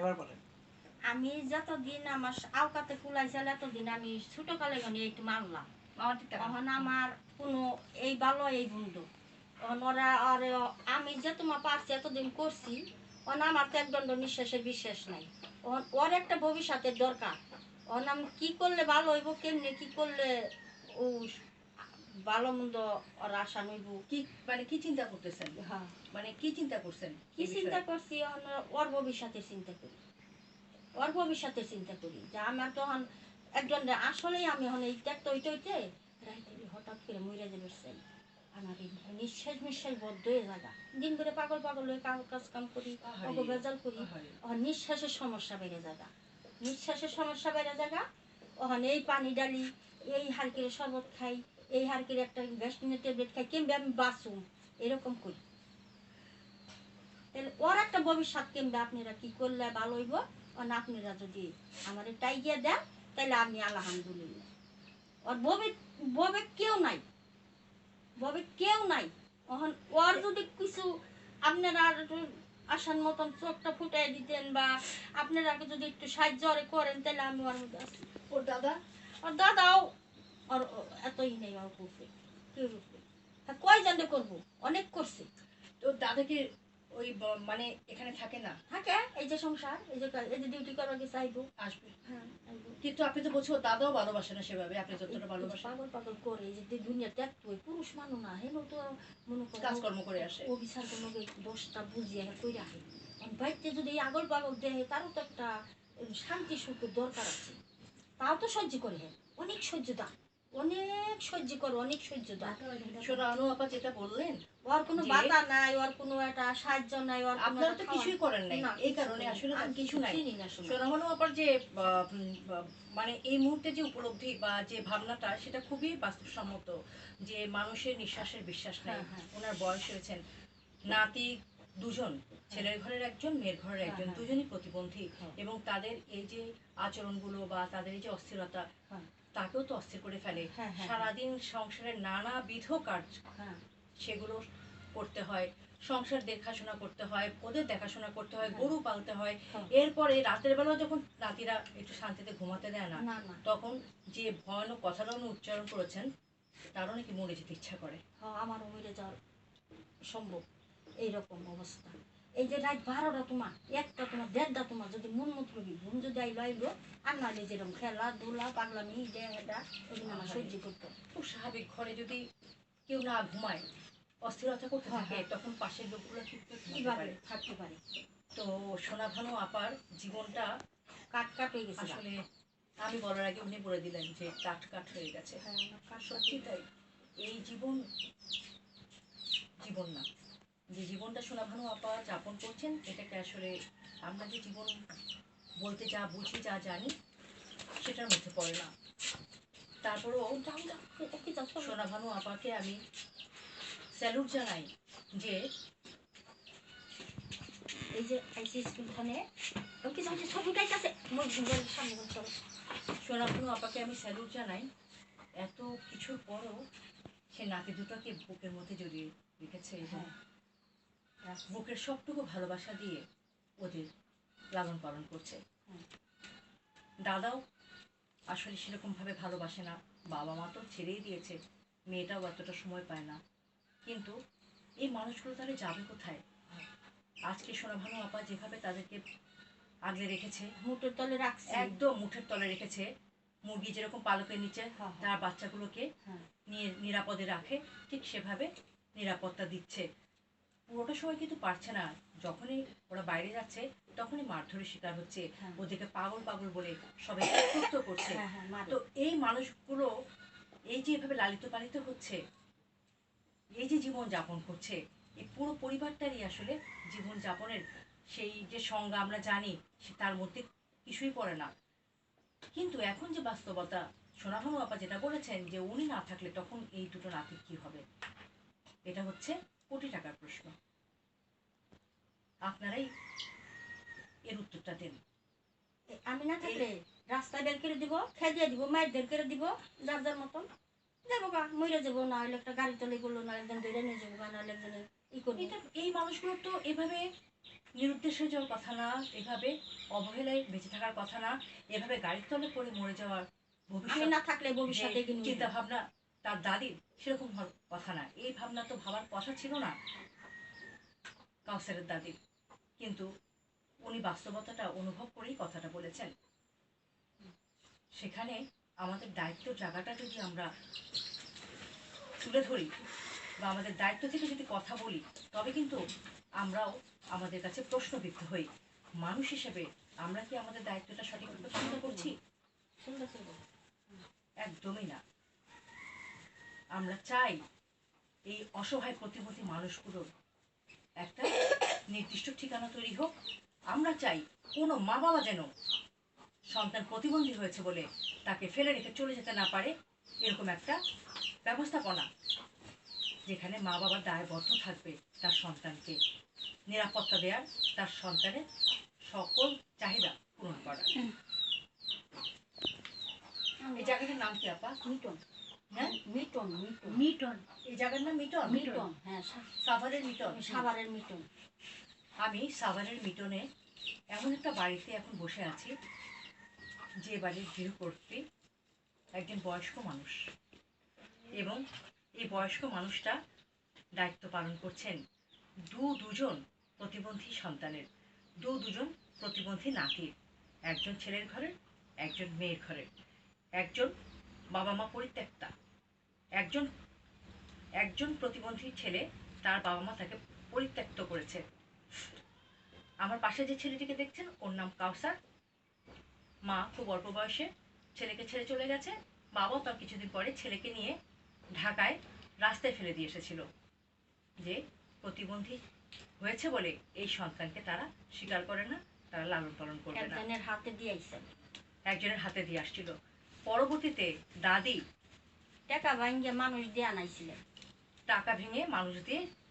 এবার বলেন। আমি যতদিন আমার আওকাতে কুলাইছিল এতদিন আমি ছোট কালে গনি একটু মারলাম। আমার তখন আমার কোনো এই ভালো এই বন্ধু। ওরা আর আমি যে তোমার পারছি এতদিন করছি তখন আমার তো একদণ্ড নিঃশ্বাসের বিশ্বাস নাই। ওর একটা ভবিষ্যতের দরকার। তখন আমি কি করলে ভালো হইব কেমনে কি করলে ও ভালো মন্দ আশা নইব কি মানে কি চিন্তা করতেছেন? হ্যাঁ। মানে কি চিন্তা করছেন? কি চিন্তা করছি? ওর ভবিষ্যতের চিন্তা করি। ওর ভবিষ্যতের চিন্তা করি। যে আমার তখন একজন আসলেই আমি এখন এই ত্যাগটা হইতে হইতে রাইতে হঠাৎ করে মরে যাবে চাই আমার নিঃশ্বাস নিঃশ্বাস বদ্ধ হয়ে জায়গা দিন করে পাগল পাগল হয়ে কাজ কাম করি বেজাল করি। নিঃশ্বাসের সমস্যা বেড়ে জায়গা নিঃশ্বাসের সমস্যা বেড়ে জায়গা ওখানে এই পানি ডালি এই হারকিরে শরবত খাই। এই হারকিরে একটা ভ্যাসলিনের ট্যাবলেট খাই কিংবা আমি বাঁচুম? এরকম করি। তাহলে ওর একটা ভবিষ্যৎ কিংবা আপনারা কি করলে ভালো হইব? আর আপনারা যদি আমার টাইগিয়া দেন তাহলে আমি আলহামদুলিল্লাহ। ওর ববে ববে কেউ নাই। ববে কেউ নাই। এখন ওর যদি কিছু আপনারা আর একটু আসার মতন চোখটা ফুটাই দিতেন বা আপনারা যদি একটু সাহায্য ওরে করেন তাহলে আমি ওর মধ্যে ওর দাদা? আর দাদাও আর এতই নেই আর করবে কেউ রূপে হ্যাঁ কয় জানতে করব? অনেক করছে। তো দাদাকে ওই মানে এখানে থাকে না? থাকে এই যে সংসার এই যে এই যে ডিউটি করার গেছে আইবো আসবে। হ্যাঁ কিন্তু আপনি তো বলছো দাদাও ভালোবাসে না সেভাবে আপনি যতটা ভালোবাসেন। পাগল পাগল করে এই যে দুনিয়া ত্যাগ করে পুরুষ মানুষ না হেন তো মনে করো কাজকর্ম করে আসে। অভিশাপ কোনো দোষটা বুঝিয়ে কই রাখে বাইতে যদি এই আগল পাগল দেহে তারও তো একটা শান্তি সুখের দরকার আছে। তাও তো সহ্য করে অনেক সহ্য দা অনেক সহ্য করে অনেক সহ্য আপা যেটা বললেন ওর কোনো বাধা নাই ওর কোনো একটা সাহায্য নাই ওর আপনারা তো কিছুই করেন নাই এই কারণে আসলে কিছু নাই। সোনামনু আপার যে মানে এই মুহূর্তে যে উপলব্ধি বা যে ভাবনাটা সেটা খুবই বাস্তবসম্মত যে মানুষের নিঃশ্বাসের বিশ্বাস নেই হ্যাঁ, হ্যাঁ। ওনার বয়স হয়েছেন নাতি দুজন ছেলের ঘরের একজন মেয়ের ঘরের হ্যাঁ, একজন। দুজনই প্রতিবন্ধী। এবং তাদের এই যে আচরণগুলো বা তাদের এই যে অস্থিরতা। তাকেও তো অস্থির করে ফেলে। হ্যাঁ, হ্যাঁ, সারাদিন সংসারের নানাবিধ কাজ হ্যাঁ। সেগুলো করতে হয়। সংসার দেখাশোনা করতে হয় ওদের দেখাশোনা করতে হয় হ্যাঁ। গরু পালতে হয়। হ্যাঁ। এরপরে রাতের বেলা যখন নাতিরা একটু শান্তিতে ঘুমাতে দেয় না তখন যে ভয়ানক কথাটা উনি উচ্চারণ করেছেন তারও নাকি মরে যেতে ইচ্ছা করে। হ্যাঁ, আমার মরে যাওয়ার সম্ভব। এইরকম অবস্থা। এই যে রাত বারোটা তোমার একটা তোমার দেড়টা তোমার যদি মন মত করবি ঘুম যদি আইলো আইলো আর নাহলে যেরকম খেলা ধুলা পাগলামি ডে হেডা ওগুলো আমার সহ্য করতে খুব স্বাভাবিক ঘরে যদি কেউ না ঘুমায় অস্থিরতা করতে হ্যাঁ, থাকে হ্যাঁ। তখন পাশের লোকগুলো কি করতে কীভাবে? থাকতে পারে। তো সোনাভানু আপার জীবনটা কাট কাট হয়ে গেছে। আসলে আমি বলার আগে উনি বলে দিলেন যে কাঠ কাঠ হয়ে গেছে। হ্যাঁ, কাট সত্যি তাই। এই জীবন জীবন না। যে জীবনটা সোনাভানু আপা যাপন করছেন, এটাকে আসলে আমরা যে জীবন বলতে যা বুঝি, যা জানি, সেটার মধ্যে পড়ে না তারপরেও। সোনাভানু আপাকে আমি স্যালুট জানাই যে, এই যে স্কুলখানে ওকে সোনাভানু আপাকে আমি স্যালুট জানাই, এত কিছুর পরও সে নাতি দুটোকে বুকের মধ্যে জড়িয়ে রেখেছে হ্যাঁ বুকের সবটুকু ভালোবাসা দিয়ে ওদের লালন পালন করছে। দাদাও আসলে সেরকমভাবে ভালোবাসে না। বাবা মা তো ছেড়েই দিয়েছে। মেয়েটাও এতটা সময় পায় না। কিন্তু এই মানুষগুলো তাহলে যাবে কোথায়? আজকে সোনাভানু আপা যেভাবে তাদেরকে আগলে রেখেছে মুঠের তলে রাখছে। একদম মুঠের তলে রেখেছে। মুরগি যেরকম পালকের নিচে হ্যাঁ, হ্যাঁ। তার বাচ্চাগুলোকে হ্যাঁ। নিয়ে নিরাপদে রাখে ঠিক সেভাবে নিরাপত্তা দিচ্ছে। পুরোটা সময় কিন্তু পারছে না। যখনই ওরা বাইরে যাচ্ছে তখনই মারধরের শিকার হচ্ছে। হ্যাঁ। ওদেরকে পাগল পাগল বলে সবাই ক্ষুব্ধ করছে। হ্যাঁ হ্যাঁ তো এই মানুষগুলো এই যে এভাবে লালিত পালিত হচ্ছে এই যে জীবন যাপন করছে এই পুরো পরিবারটারই আসলে জীবন যাপনের সেই যে সংজ্ঞা আমরা জানি সে তার মধ্যে কিছুই পড়ে না। কিন্তু এখন যে বাস্তবতা সোনাভানু আপা যেটা বলেছেন যে উনি না থাকলে তখন এই দুটো নাতির কি হবে? এটা হচ্ছে কোটি টাকার প্রশ্ন। আপনারাই এর উত্তরটা দেন। আমি না থাকলে রাস্তায় বের করে দিব খেয়ে দিয়ে দিব মায়ের বের করে দিব যার যার মতন। যাব গা মরে যাব না হলে একটা গাড়ি তলে গেলো না একজন ধরে নিয়ে যাব না হলে একজনে ই করব। এই মানুষগুলো তো এভাবে নিরুদ্দেশ হয়ে যাওয়ার কথা না এভাবে অবহেলায় বেঁচে থাকার কথা না এভাবে গাড়ির তলে পড়ে মরে যাওয়ার ভবিষ্যৎ না থাকলে ভবিষ্যতে চিন্তা ভাবনা তার দাদির সেরকম কথা না। এই ভাবনা তো ভাবার কথা ছিল না। কাউসারের দাদির কিন্তু উনি বাস্তবতাটা অনুভব করেই কথাটা বলেছেন। সেখানে আমাদের দায়িত্ব জায়গাটা যদি আমরা তুলে ধরি বা আমাদের দায়িত্ব থেকে যদি কথা বলি, তবে কিন্তু আমরাও আমাদের কাছে প্রশ্নবিদ্ধ হই। মানুষ হিসেবে আমরা কি আমাদের দায়িত্বটা সঠিকভাবে পালন করছি। একদমই না। আমরা চাই এই অসহায় প্রতিবন্ধী মানুষগুলোর একটা নির্দিষ্ট ঠিকানা তৈরি হোক আমরা চাই কোনো মা বাবা যেন সন্তান প্রতিবন্ধী হয়েছে বলে তাকে ফেলে রেখে চলে যেতে না পারে এরকম একটা ব্যবস্থাপনা যেখানে মা বাবার দায়বদ্ধ থাকবে তার সন্তানকে। নিরাপত্তা দেওয়ার তার সন্তানের সকল চাহিদা পূরণ করার। এই জায়গাটার নাম কি আপা? মিটন। হ্যাঁ? মিটন মিটন। মিটন। এই জায়গার নাম মিটন? মিটন হ্যাঁ সাভারের মিটন। সাভারের মিটন। আমি সাভারের মিটনে এমন একটা বাড়িতে এখন বসে আছি, যে বাড়ির গৃহকর্ত্রী একজন বয়স্ক মানুষ এবং এই বয়স্ক মানুষটা দায়িত্ব পালন করছেন দু দুজন প্রতিবন্ধী সন্তানের, দু দুজন প্রতিবন্ধী নাতির একজন ছেলের ঘরের একজন মেয়ের ঘরের একজন বাবা মা পরিত্যক্তা, একজন একজন প্রতিবন্ধী ছেলে তার বাবা মা তাকে পরিত্যক্ত করেছে। আমার পাশে যে ছেলেটিকে দেখছেন ওর নাম কাউসার। মা খুব অল্প বয়সে ছেলেকে ছেড়ে চলে গেছে। বাবাও তার কিছুদিন পরে ছেলেকে নিয়ে ঢাকায় রাস্তায় ফেলে দিয়ে এসেছিল। যে প্রতিবন্ধী হয়েছে বলে এই সন্তানকে তারা স্বীকার করে না তারা লালন পালন করবে না। একজনের হাতে দিয়েছে একজনের হাতে দিয়ে আসছিল। পরবর্তীতে দাদি টাকা ভাঙ্গে মানুষ দিয়ে নাইছিলেন টাকা ভেঙে মানুষ দিয়ে